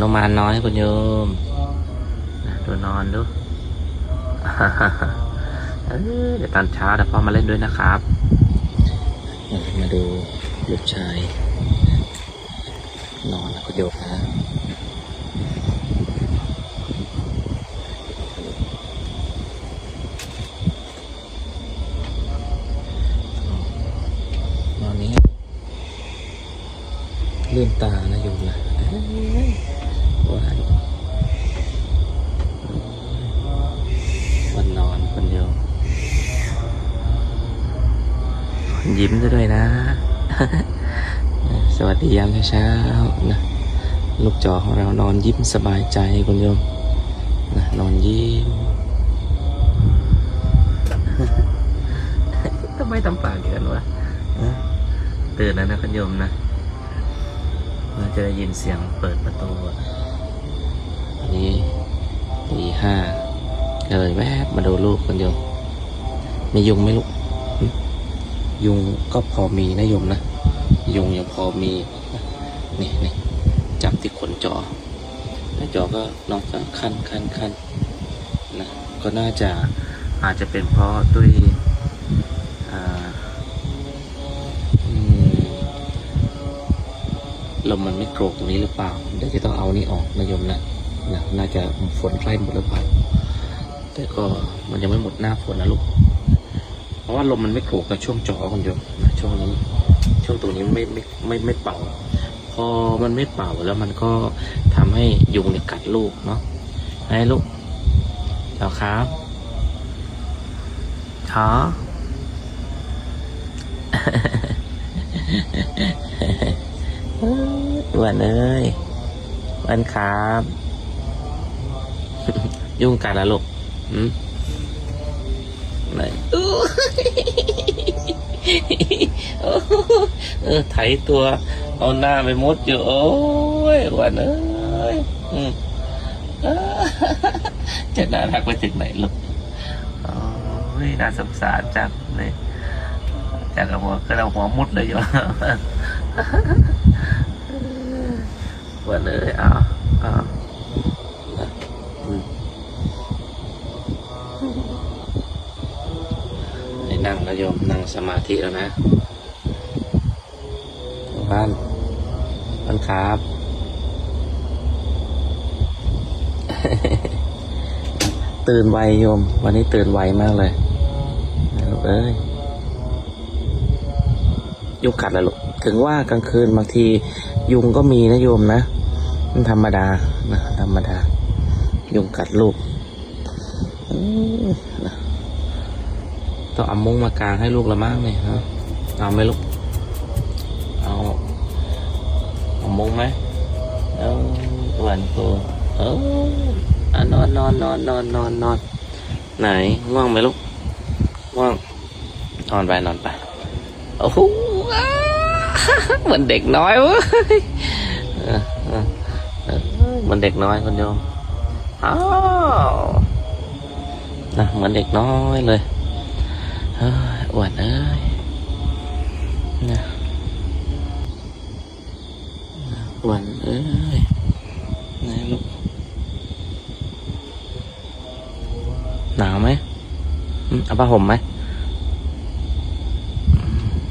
นมานน้อยคุณโยมดูนอนดูเอ้ยเดี๋ยวตอนเช้าเดี๋ยวพ่อมาเล่นด้วยนะครับ มาดูลูกชาย นอนแล้วก็โยกนะนอนนี้ลืมตานะโยมนะ ยิ้มซะด้วยนะ สวัสดียามเช้าๆนะลูกจอของเรานอนยิ้มสบายใจคุณโยมนะนอนยิ้มทำไมทำปากเกินวะตื่นแล้วนะคุณโยมนะเราจะได้ยินเสียงเปิดประตูอะอันนี้ตีห้าก็เลยแวบมาดูลูกคุณโยมมียุงไหมลูก ยุงก็พอมีนะโยมนะ ยุงยังพอมี นี่นี่จับที่ขนจอแล้วจอก็น้องก็คันคันคันนะก็น่าจะอาจจะเป็นเพราะด้วยอ่าอืมลมมันไม่โกรกตรงนี้หรือเปล่าเดี๋ยวจะต้องเอานี่ออกนะโยมนะนะน่าจะฝนใกล้หมดหรือเปล่าแต่ก็มันยังไม่หมดหน้าฝนนะลูก เพราะว่าลมมันไม่โกรกกับช่วงจอคนเดียวนะช่วงนี้ ช่วงตรงนี้ไม่ไม่ไม่ไม่เป่า พอมันไม่เป่าแล้วมันก็ทำให้ยุงเนี่ยกัดลูกเนาะให้ลูกเจ้าครับขออ้วันเอ้ยวันครับ ยุ่งกัดแล้วลูกอืม ไหนอู้เออไถตัว เอาหน้าไปมุดอยู่ โอ้ยวันเอ้ยอืมจะน่ารักไปถึงไหนลูกโอ้ยน่าสงสารจังเลยจากเอาหัวก็เอาหัวมุดเลยอยู่วันเอ้ยอาเอานะอืมให้นั่งแล้ว โยมนั่งสมาธิแล้วนะบ้านบ้านครับ ตื่นไวโยม วันนี้ตื่นไวมากเลยลูกเอ้ยยุงกัดแล้วลูกถึงว่ากลางคืนบางที ยุงก็มีนะโยมนะมันธรรมดานะธรรมดา ยุงกัดลูกอืมนะ ต้องเอามุ้งมากางให้ลูกละมั้งเนี่ยฮะเอาไหมลูก เอาเอามุ้งไหมเอาหวันกูเออนอนนอนนอนนอนนอนนอนไหนง่วงไหมลูกง่วงนอนไปนอนไปโอ้โหเหมือนเด็กน้อยเว้ยเหมือนเด็กน้อยคนโยมอ้าวนะเหมือนเด็กน้อยเลย อ้วนเอ้ยนะวันเอ้ยไหนลูกหนาวไหมเอาผ้าห่มไหมอืม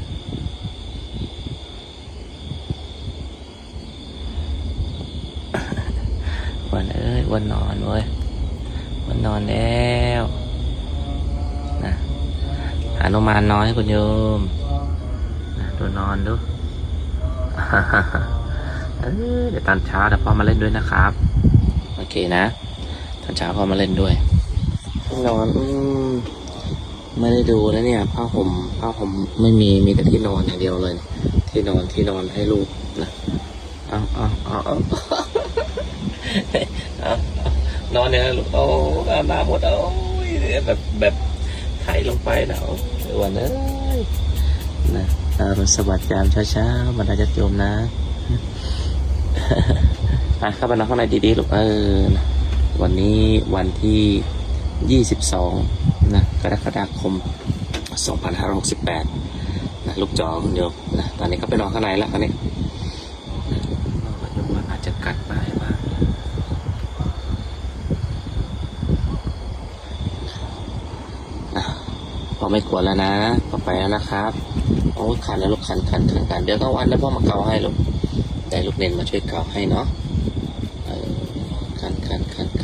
วันเอ้ยวันนอนเว้ยวันนอนแล้ว หานุมานน้อยคุณโยมนะดูนอนดูเออเดี๋ยวตอนเช้าเดี๋ยวพ่อมาเล่นด้วยนะครับ โอเคนะตอนเช้าพ่อมาเล่นด้วยนอนอืมไม่ได้ดูนะเนี่ยผ้าห่มผ้าห่มไม่มีมีแต่ที่นอนอย่างเดียวเลย ที่นอนที่นอนให้ลูกนะเอาเอาเอาเอาเอาเอานอนเนี่ยนะลูกโอ้อาบน้ำหมดโอ้ยแบบแบบ ไถลงไปนะอ้วันเอ้ยนะอรุณสวัสดิ์ยามเช้าๆบรรดาญาติโยมนะเข้าไปนอนข้างในดีๆลูกเออวันนี้วันที่ 22 นะ กรกฎาคม 2568 นะ ลูกจอคุณโยมนะ ตอนนี้ก็ไปนอนข้างในแล้วคันนี้ะอาจจะกัดไปบ้าง อไม่กลัวแล้วนะพอไปแล้วนะครับโอ้ยขันแล้วลูกขันขันขันขันเดี๋ยวก็วันแล้วพ่อมาเกาให้ลูกได้ลูกเน้นมาช่วยเกาให้เนาะขันขันขันขัน